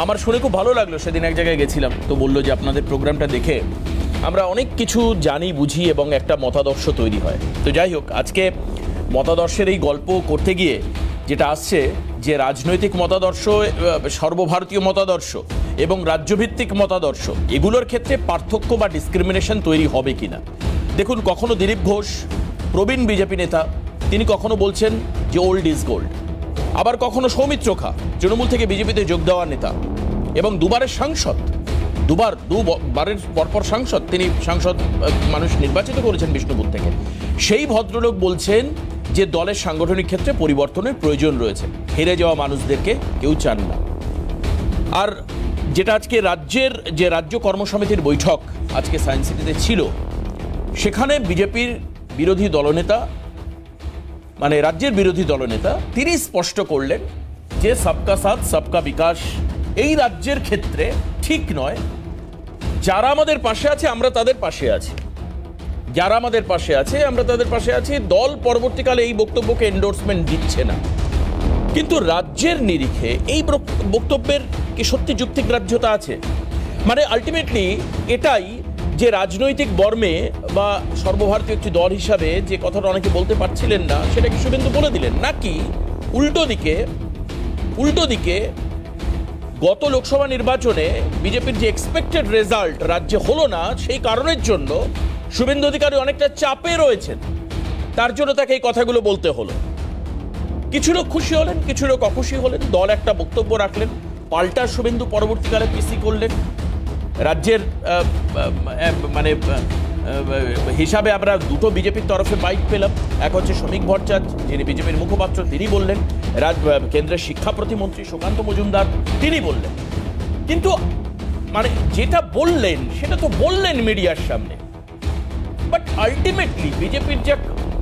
আমার শুনে খুব ভালো লাগল, সেদিন এক জায়গায় গেছিলাম। তো বলল যে আপনাদের প্রোগ্রামটা দেখে আমরা অনেক কিছু জানি, বুঝি এবং একটা মতাদর্শ তৈরি হয়। তো যাই হোক, আজকে মতাদর্শের এই গল্প করতে গিয়ে যেটা আসছে যে রাজনৈতিক মতাদর্শ সর্বভারতীয় মতাদর্শ এবং রাজ্যভিত্তিক মতাদর্শ, এগুলোর ক্ষেত্রে পার্থক্য বা ডিসক্রিমিনেশন তৈরি হবে কিনা। দেখুন, কখনো দিলীপ ঘোষ, প্রবীণ বিজেপি নেতা, তিনি কখনো বলছেন যে ওল্ড ইজ গোল্ড আবার কখনো সৌমিত্র খা, তৃণমূল থেকে বিজেপিতে যোগ দেওয়ার নেতা। এবং দুবারের সাংসদ, দুবার দুবারের পরপর সাংসদ, তিনি সাংসদ মানুষ নির্বাচিত করেছেন বিষ্ণুপুর থেকে। সেই ভদ্রলোক বলছেন যে দলের সাংগঠনিক ক্ষেত্রে পরিবর্তনের প্রয়োজন রয়েছে। হেরে যাওয়া মানুষদেরকে কেউ চান না। আর যেটা আজকে রাজ্যের, যে রাজ্য কর্মসমিতির বৈঠক আজকে সায়েন্স সিটিতে ছিল, সেখানে বিজেপির বিরোধী দলনেতা মানে রাজ্যের বিরোধী দলনেতা, তিনি স্পষ্ট করলেন যে সবকা সাথ, সবকা বিকাশ এই রাজ্যের ক্ষেত্রে ঠিক নয়। যারা আমাদের পাশে আছে, আমরা তাদের পাশে আছি। যারা আমাদের পাশে আছে, আমরা তাদের পাশে আছি। দল পরবর্তীকালে এই বক্তব্যকে এন্ডোর্সমেন্ট দিচ্ছে না। কিন্তু রাজ্যের নিরিখে এই বক্তব্যের কি সত্যি যুক্তিক গ্রাহ্যতা আছে? মানে আলটিমেটলি এটাই যে রাজনৈতিক বর্মে বা সর্বভারতীয় একটি দল হিসাবে যে কথাটা অনেকে বলতে পারছিলেন না, সেটা কি শুভেন্দু বলে দিলেন? নাকি উল্টো দিকে উল্টো দিকে গত লোকসভা নির্বাচনে বিজেপির যে এক্সপেক্টেড রেজাল্ট রাজ্যে হলো না, সেই কারণের জন্য শুভেন্দু অধিকারী অনেকটা চাপে রয়েছেন। তার জন্য তাকে এই কথাগুলো বলতে হলো। কিছু লোক খুশি হলেন কিছু লোক অখুশি হলেন, দল একটা বক্তব্য রাখলেন, পাল্টা শুভেন্দু পরবর্তীকালে পিসি করলেন। রাজ্যের মানে হিসাবে আমরা দুটো বিজেপির তরফে বাইক পেলাম। এক হচ্ছে শ্রমিক ভট্টাচার্য, যিনি বিজেপির মুখপাত্র, তিনি বললেন, রাজ কেন্দ্রের শিক্ষা প্রতিমন্ত্রী সুকান্ত মজুমদার, তিনি বললেন। কিন্তু মানে যেটা বললেন, সেটা তো বললেন মিডিয়ার সামনে। বাট আলটিমেটলি বিজেপির যে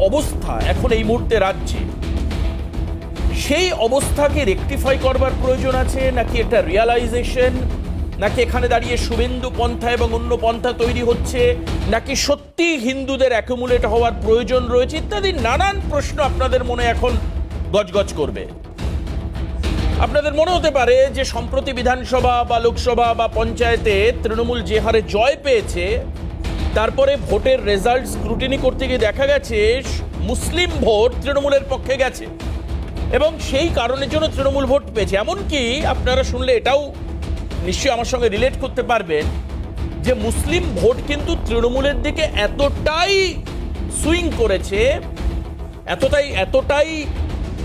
অবস্থা এখন এই মুহূর্তে রাজ্যে, সেই অবস্থাকে রেকটিফাই করবার প্রয়োজন আছে নাকি একটা রিয়ালাইজেশন নাকি এখানে দাঁড়িয়ে শুভেন্দু পন্থা এবং অন্য পন্থা তৈরি হচ্ছে? নাকি সত্যি হিন্দুদের অ্যাকুমুলেট হওয়ার প্রয়োজন রয়েছে? ইত্যাদি নানান প্রশ্ন আপনাদের মনে এখন গজগজ করবে। আপনাদের মনে হতে পারে যে সম্প্রতি বিধানসভা বা লোকসভা বা পঞ্চায়েতে তৃণমূল যে হারে জয় পেয়েছে, তারপরে ভোটের রেজাল্ট স্ক্রুটিনি করতে গিয়ে দেখা গেছে, মুসলিম ভোট তৃণমূলের পক্ষে গেছে এবং সেই কারণের জন্য তৃণমূল ভোট পেয়েছে। এমনকি আপনারা শুনলে এটাও নিশ্চয়ই আমার সঙ্গে রিলেট করতে পারবেন যে মুসলিম ভোট কিন্তু তৃণমূলের দিকে এতটাই সুইং করেছে, এতটাই এতটাই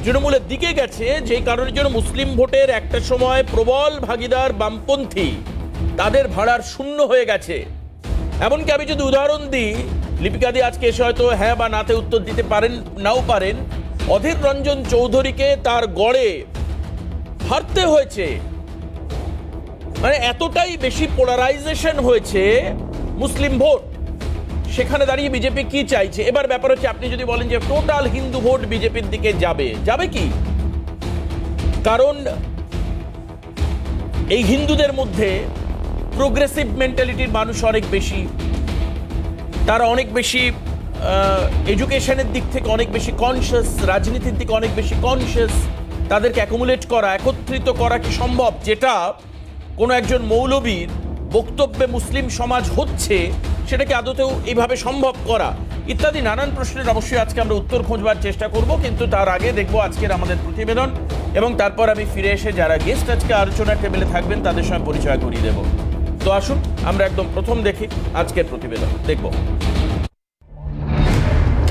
তৃণমূলের দিকে গেছে যেই কারণের জন্য মুসলিম ভোটের একটা সময় প্রবল ভাগিদার বামপন্থী তাদের ভাড়ার শূন্য হয়ে গেছে। এমনকি আমি যদি উদাহরণ দিই লিপিকাদি আজকে এসে হয়তো হ্যাঁ বা নাতে উত্তর দিতে পারেন, নাও পারেন। অধীর রঞ্জন চৌধুরীকে তার গড়ে হারতে হয়েছে। মানে এতটাই বেশি পোলারাইজেশন হয়েছে মুসলিম ভোট। সেখানে দাঁড়িয়ে বিজেপি কি চাইছে? এবার ব্যাপার হচ্ছে, আপনি যদি বলেন যে টোটাল হিন্দু ভোট বিজেপির দিকে যাবে যাবে কি? কারণ এই হিন্দুদের মধ্যে প্রোগ্রেসিভ মেন্টালিটির মানুষ অনেক বেশি। তারা অনেক বেশি এডুকেশনের দিক থেকে অনেক বেশি কনসিয়াস রাজনীতির দিকে অনেক বেশি কনসিয়াস তাদেরকে অ্যাকুমুলেট করা, একত্রিত করা কি সম্ভব? যেটা কোনো একজন মৌলবীর বক্তব্যে মুসলিম সমাজ হচ্ছে সেটাকে আদতেও এইভাবে সম্ভব করা। ইত্যাদি নানান প্রশ্নের অবশ্যই আজকে আমরা উত্তর খোঁজবার চেষ্টা করব, কিন্তু তার আগে দেখব আজকের আমাদের প্রতিবেদন এবং তারপর আমি ফিরে এসে যারা গেস্ট আজকে আলোচনা টেবিলে থাকবেন তাদের সঙ্গে পরিচয় করিয়ে দেব। তো আসুন, আমরা একদম প্রথম দেখি আজকের প্রতিবেদন। দেখব।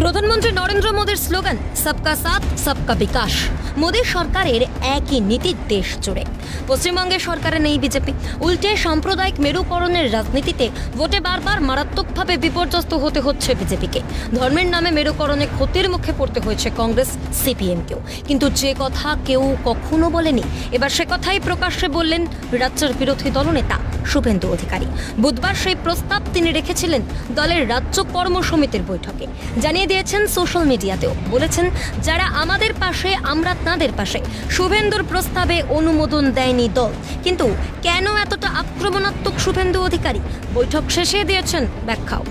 প্রধানমন্ত্রী নরেন্দ্র মোদীর স্লোগান, সবকা সাথ, সবকা বিকাশ। মোদী সরকারের একই নীতির দেশ জুড়ে। পশ্চিমবঙ্গের সরকারে নেই বিজেপি। উল্টে সাম্প্রদায়িক মেরুকরণের রাজনীতিতে ভোটে বারবার মারাত্মকভাবে বিপর্যস্ত হতে হচ্ছে বিজেপিকে। ধর্মের নামে মেরুকরণে ক্ষতির মুখে পড়তে হয়েছে কংগ্রেস, সিপিএমকেও। কিন্তু যে কথা কেউ কখনো বলেনি, এবার সে কথাই প্রকাশ্যে বললেন রাজ্যের বিরোধী দলনেতা শুভেন্দু অধিকারী। বুধবার সেই প্রস্তাব তিনি রেখেছিলেন দলের রাজ্য কর্ম সমিতির বৈঠকে। জানিয়ে দিয়েছেন সোশ্যাল মিডিয়াতেও। বলেছেন, যারা আমাদের পাশে, আমরা তাঁদের পাশে। শুভেন্দুর প্রস্তাবে অনুমোদন দেয়নি দল। কিন্তু কেন এতটা আক্রমণাত্মক শুভেন্দু অধিকারী? বৈঠক শেষে দিয়েছেন ব্যাখ্যাও।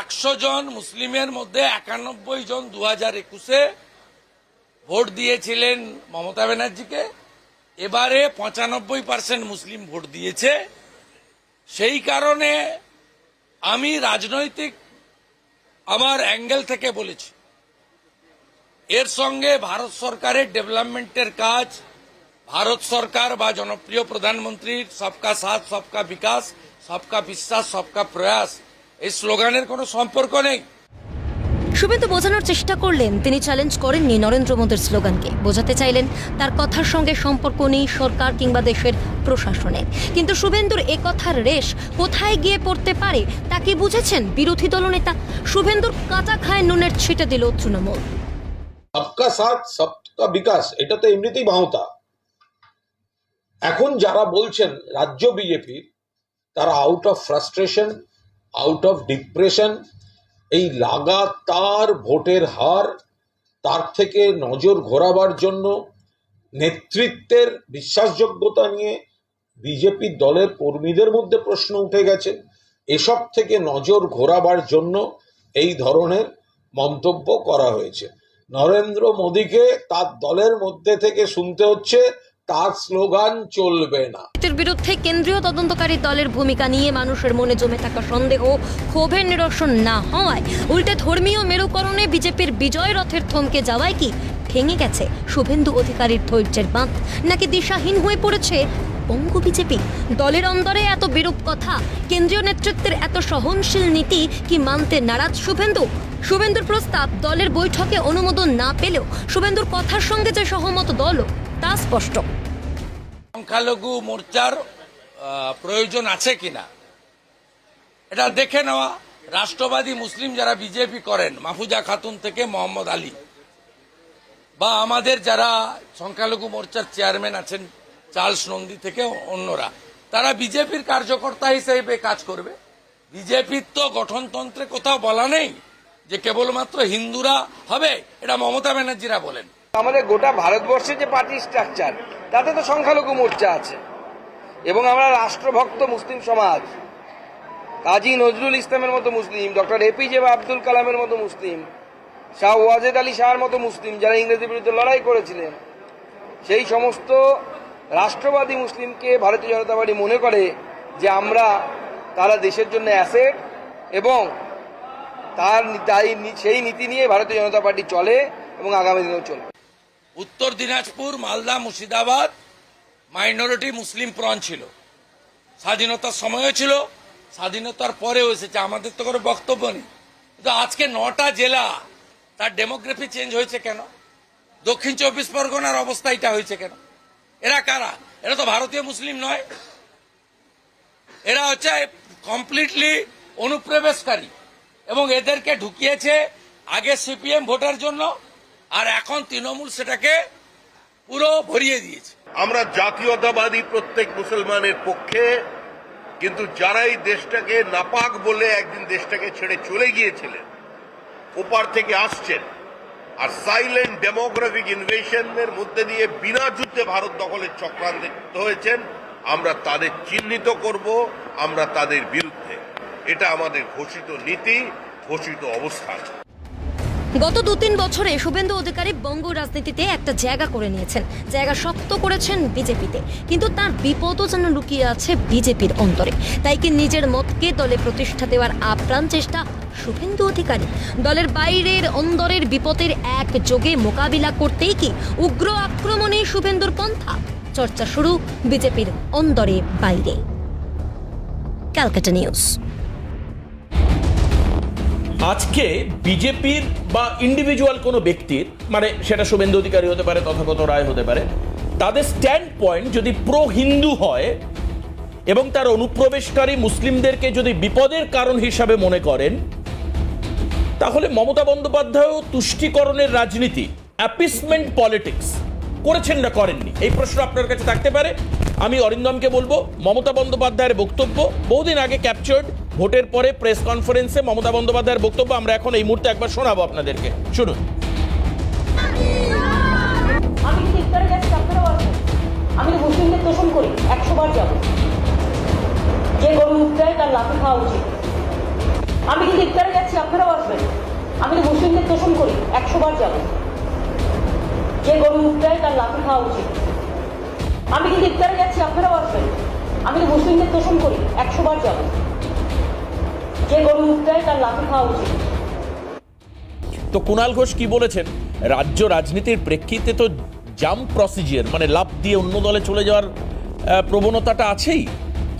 একশো জন মুসলিমের মধ্যে একানব্বই জন দু হাজার একুশে ভোট দিয়েছিলেন মমতা ব্যানার্জিকে। এবারে পঁচানব্বই পার্সেন্ট মুসলিম ভোট দিয়েছে। সেই কারণে আমি রাজনৈতিক আমার অ্যাঙ্গেল থেকে বলেছি। এর সঙ্গে ভারত সরকারের ডেভেলপমেন্টের কাজ, ভারত সরকার বা জনপ্রিয় প্রধানমন্ত্রীর সবকা সাথ, সবকা বিকাশ, সবকা বিশ্বাস, সবকা প্রয়াস, এই স্লোগানের কোনো সম্পর্ক নেই। শুভেন্দু বোঝানোর চেষ্টা করলেন, তিনি চ্যালেঞ্জ করেননি নরেন্দ্র মোদীর স্লোগানকে। বোঝাতে চাইলেন তার কথার সঙ্গে সম্পর্ক নেই সরকার কিংবা দেশের প্রশাসনের কিন্তু শুভেন্দুর এ কথার রেশ কোথায় গিয়ে পড়তে পারে, তা কি বুঝেছেন বিরোধী দলনেতা? শুভেন্দুর কাঁচা খায় নুনের ছিটে দিল তৃণমূল। সবকা সাথ, সবকা বিকাশ, এটা তো এমনিতেই ভাওতা এখন যারা বলছেন রাজ্য বিজেপির তারা out of frustration out of depression এই লাগাতার ভোটের হার, তার থেকে নজর ঘোরাবার জন্য নেতৃত্বের বিশ্বাসযোগ্যতা নিয়ে বিজেপি দলের কর্মীদের মধ্যে প্রশ্ন উঠে গেছে। এসব থেকে নজর ঘোরাবার জন্য এই ধরনের মন্তব্য করা হয়েছে। নরেন্দ্র মোদীকে তার দলের মধ্যে থেকে শুনতে হচ্ছে তার স্লোগান চলবে না। বিরুদ্ধে কেন্দ্রীয় তদন্তকারী দলের ভূমিকা নিয়ে মানুষের মনে জমে থাকা সন্দেহ ক্ষোভের নিরসন না হওয়ায়। উল্টে ধর্মীয় মেরুকরণে বিজেপির বিজয় রথের থমকে যাওয়ায় কি ভেঙে গেছে শুভেন্দু অধিকারীর ধৈর্যের বাঁধ? নাকি দিশাহীন হয়ে পড়েছে বঙ্গ বিজেপি? দলের অন্দরে এত বিরূপ কথা, কেন্দ্রীয় নেতৃত্বের এত সহনশীল নীতি কি মানতে নারাজ শুভেন্দু? শুভেন্দুর প্রস্তাব দলের বৈঠকে অনুমোদন না পেলেও শুভেন্দুর কথার সঙ্গে যে সহমত দলও, তা স্পষ্ট। সংখ্যালঘু মোর্চার প্রয়োজন আছে কিনা? এটা দেখে নেওয়া। রাষ্ট্রবাদী মুসলিম যারা বিজেপি করেন, মাহফুজা খাতুন থেকে মোহাম্মদ আলী। বা আমাদের যারা সংখ্যালঘু মোর্চার চেয়ারম্যান আছেন, চার্লস নন্দী থেকে অন্যরা, তারা বিজেপির কার্যকর্তা হিসেবে কাজ করবে। বিজেপির তো গঠনতন্ত্রে কোথাও বলা নেই যে কেবলমাত্র হিন্দুরা হবে, এটা মমতা ব্যানার্জিরা বলেন। আমাদের গোটা ভারতবর্ষের যে পার্টি স্ট্রাকচার তাতে তো সংখ্যালঘু মোর্চা আছে। এবং আমরা রাষ্ট্রভক্ত মুসলিম সমাজ, কাজী নজরুল ইসলামের মতো মুসলিম, ডক্টর এপিজে আব্দুল কালামের মতো মুসলিম, শাহ ওয়াজেদ আলী শাহর মতো মুসলিম যারা ইংরেজের বিরুদ্ধে লড়াই করেছিলেন, সেই সমস্ত রাষ্ট্রবাদী মুসলিমকে ভারতীয় জনতা পার্টি মনে করে যে আমরা তারা দেশের জন্য অ্যাসেট এবং তার তাই সেই নীতি নিয়ে ভারতীয় জনতা পার্টি চলে এবং আগামী দিনেও চলবে। Uttar Dinajpur, Malda, Murshidabad, minority Muslim prawn ছিল। স্বাধীনতার সময়ও ছিল, স্বাধীনতার পরেও এসেছে। আমাদের তো কোনো বক্তব্য নেই। কিন্তু আজকে নটা জেলা, তার ডেমোগ্রাফি চেঞ্জ হয়েছে কেন? দক্ষিণ চব্বিশ পরগনার অবস্থা এটা হয়েছে কেন? এরা কারা? এরা তো ভারতীয় মুসলিম নয়। এরা হচ্ছে কমপ্লিটলি অনুপ্রবেশকারী এবং এদেরকে ঢুকিয়েছে আগে সিপিএম ভোটার জন্য আর এখন তৃণমূল সেটাকে পুরো ভরিয়ে দিয়েছে। আমরা জাতীয়তাবাদী প্রত্যেক মুসলমানের পক্ষে, কিন্তু যারাই দেশটাকে নাপাক বলে একদিন দেশটাকে ছেড়ে চলে গিয়েছিলেন, ওপার থেকে আসছেন, আর সাইলেন্ট ডেমোগ্রাফিক ইনভেশনের মধ্যে দিয়ে বিনা যুদ্ধে ভারত দখলের চক্রান্ত হয়েছেন, আমরা তাদের চিহ্নিত করব, আমরা তাদের বিরুদ্ধে। এটা আমাদের ঘোষিত নীতি, ঘোষিত অবস্থান। গত দু তিন বছরে শুভেন্দু অধিকারী বঙ্গ রাজনীতিতে একটা জায়গা করে নিয়েছেন। জায়গা শক্ত করেছেন বিজেপিতে। কিন্তু তার বিপদও যেন লুকিয়ে আছে বিজেপির অন্তরে। তাই কি নিজের মতকে দলে প্রতিষ্ঠা দেওয়ার আপ্রাণ চেষ্টা শুভেন্দু অধিকারী? দলের বাইরের অন্দরের বিপদের এক যোগে মোকাবিলা করতেই কি উগ্র আক্রমণে শুভেন্দুর পন্থা? চর্চা শুরু বিজেপির অন্দরে বাইরে। Calcutta news. আজকে বিজেপির বা ইন্ডিভিজুয়াল কোনো ব্যক্তির মানে সেটা শুভেন্দু অধিকারী হতে পারে, তথাগত রায় হতে পারে, তাদের স্ট্যান্ড পয়েন্ট যদি প্রো হিন্দু হয় এবং তার অনুপ্রবেশকারী মুসলিমদেরকে যদি বিপদের কারণ হিসাবে মনে করেন, তাহলে মমতা বন্দ্যোপাধ্যায়ও তুষ্টিকরণের রাজনীতি অ্যাপিসমেন্ট পলিটিক্স করেছেন না, করেননি। এই প্রশ্ন আপনার কাছে থাকতে পারে। আমি অরিন্দমকে বলব, মমতা বন্দ্যোপাধ্যায়ের বক্তব্য বহুদিন আগে ক্যাপচার্ড ভোটের পরে প্রেস কনফারেন্সে মমতা বন্দ্যোপাধ্যায়ের বক্তব্য আমরা এখন এই মুহূর্তে একবার শোনাবো আপনাদেরকে। শুনুন। আমি তো মুসলিমদের তোষণ করি একশো বার যাব। যে গরু উঠটায় তার লাফে খাওয়া উচিত। আমি কিন্তু ইফতারে যাচ্ছি আপনারাও আসবেন আমি তো মুসলিমদের তোষণ করি একশো বার যাব। যে গরু উঠটায় তার লাফে খাওয়া উচিত। আমি কিন্তু ইফতারে যাচ্ছি আপনারাও আসবেন আমি তো মুসলিমদের তোষণ করি একশো বার যাব। যে গরু উঠটায় তার লাঠি খাওয়া উচিত। তো কুণাল ঘোষ কি বলেছেন? রাজ্য রাজনীতির প্রেক্ষিতে তো জাম প্রসিজিয়ার মানে লাভ দিয়ে অন্য দলে চলে যাওয়ার প্রবণতাটা আছেই।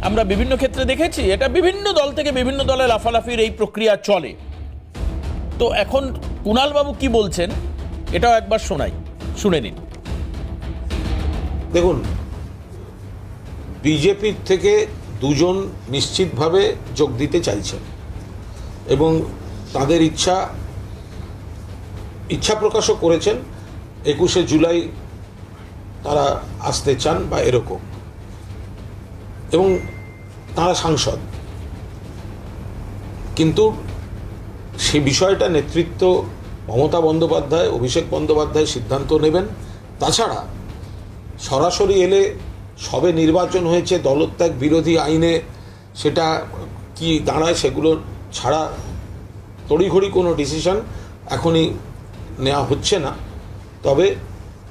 আমরা বিভিন্ন ক্ষেত্রে দেখেছি এটা বিভিন্ন দল থেকে বিভিন্ন দলে লাফালাফির এই প্রক্রিয়া চলে। তো এখন কুণাল বাবু কি বলছেন? এটাও একবার শোনাই শুনে নিন। দেখুন বিজেপির থেকে দুজন নিশ্চিতভাবে যোগ দিতে চাইছেন। এবং তাদের ইচ্ছা ইচ্ছা প্রকাশও করেছেন, একুশে জুলাই তারা আসতে চান বা এরকম। এবং তারা সাংসদ। কিন্তু সে বিষয়টা নেতৃত্ব মমতা বন্দ্যোপাধ্যায়, অভিষেক বন্দ্যোপাধ্যায় সিদ্ধান্ত নেবেন। তাছাড়া সরাসরি এলে সবে নির্বাচন হয়েছে দলত্যাগ বিরোধী আইনে সেটা কি দাঁড়ায় সেগুলো ছাড়া তড়িঘড়ি কোনো ডিসিশন এখনই নেওয়া হচ্ছে না। তবে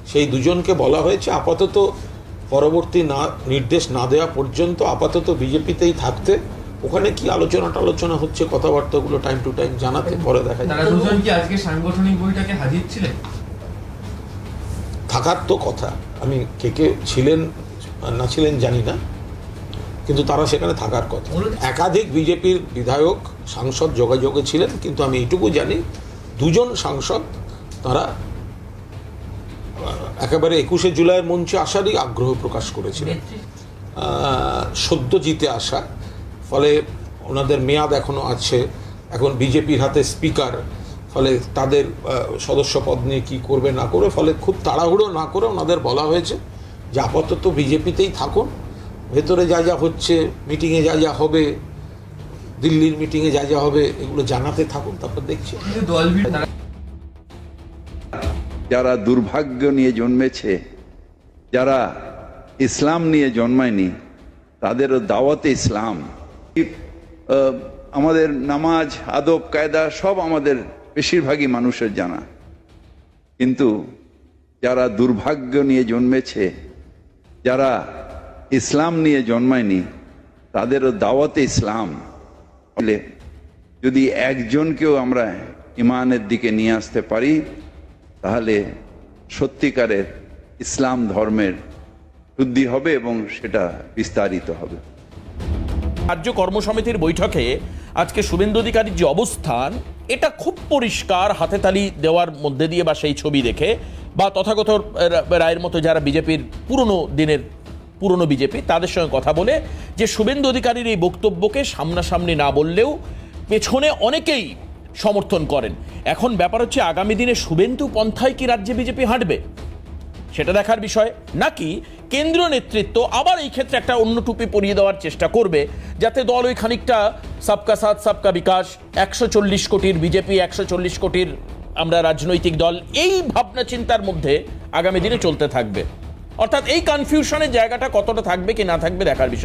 সেই দুজনকে বলা হয়েছে আপাতত পরবর্তী না নির্দেশ না দেওয়া পর্যন্ত আপাতত বিজেপিতেই থাকতে। ওখানে কি আলোচনা টালোচনা হচ্ছে কথাবার্তাগুলো টাইম টু টাইম জানাতে পরে দেখা যায় দুজন কি আজকে সাংগঠনিক হাজির ছিলেন? থাকার তো কথা। আমি কে কে ছিলেন না ছিলেন জানি না কিন্তু তারা সেখানে থাকার কথা। একাধিক বিজেপির বিধায়ক সাংসদ যোগাযোগে ছিলেন কিন্তু আমি এইটুকু জানি দুজন সাংসদ তারা একেবারে একুশে জুলাইয়ের মঞ্চে আসারই আগ্রহ প্রকাশ করেছিলেন। সদ্য জিতে আসা ফলে ওনাদের মেয়াদ এখনও আছে এখন বিজেপির হাতে স্পিকার ফলে তাদের আহ, সদস্য পদ নিয়ে কী করবে না করবে ফলে খুব তাড়াহুড়ো না করে ওনাদের বলা হয়েছে। যে আপাতত বিজেপিতেই থাকুন। ভেতরে যা যা হচ্ছে মিটিংয়ে যা যা হবে দিল্লির মিটিংয়ে যা যা হবে এগুলো জানাতে থাকুন তারপর দেখছি। যারা দুর্ভাগ্য নিয়ে জন্মেছে যারা ইসলাম নিয়ে জন্মায়নি তাদেরও দাওয়াতে ইসলাম। আহ, আমাদের নামাজ আদব কায়দা সব আমাদের বেশিরভাগই মানুষের জানা। কিন্তু যারা দুর্ভাগ্য নিয়ে জন্মেছে যারা ইসলাম নিয়ে জন্মায়নি, তাদেরও দাওয়াতে ইসলাম। যদি একজনকেও আমরা ইমানের দিকে নিয়ে আসতে পারি, তাহলে সত্যিকারের ইসলাম ধর্মের শুদ্ধি হবে এবং সেটা বিস্তারিত হবে। রাজ্য কর্মসমিতির বৈঠকে আজকে শুভেন্দু অধিকারীর যে অবস্থান, এটা খুব পরিষ্কার হাতে তালি দেওয়ার মধ্যে দিয়ে বা সেই ছবি দেখে বা তথাগত রায়ের মতো যারা বিজেপির পুরনো দিনের পুরনো বিজেপি, তাদের সঙ্গে কথা বলে যে শুভেন্দু অধিকারীর এই বক্তব্যকে সামনাসামনি না বললেও পেছনে অনেকেই সমর্থন করেন। এখন ব্যাপার হচ্ছে আগামী দিনে শুভেন্দু পন্থায় কি রাজ্যে বিজেপি হাঁটবে? সেটা দেখার বিষয়। নাকি কেন্দ্রীয় নেতৃত্ব আবার এই ক্ষেত্রে একটা অন্য টুপি পরিয়ে দেওয়ার চেষ্টা করবে, যাতে দল ওই খানিকটা সবকা সাথ, সবকা বিকাশ, একশো চল্লিশ কোটির বিজেপি, একশো চল্লিশ কোটির আমরা রাজনৈতিক দল এই ভাবনা চিন্তার মধ্যে আগামী দিনে চলতে থাকবে। অর্থাৎ এই কনফিউশনের জায়গাটা কতটা থাকবে কি না থাকবে দেখার বিষয়।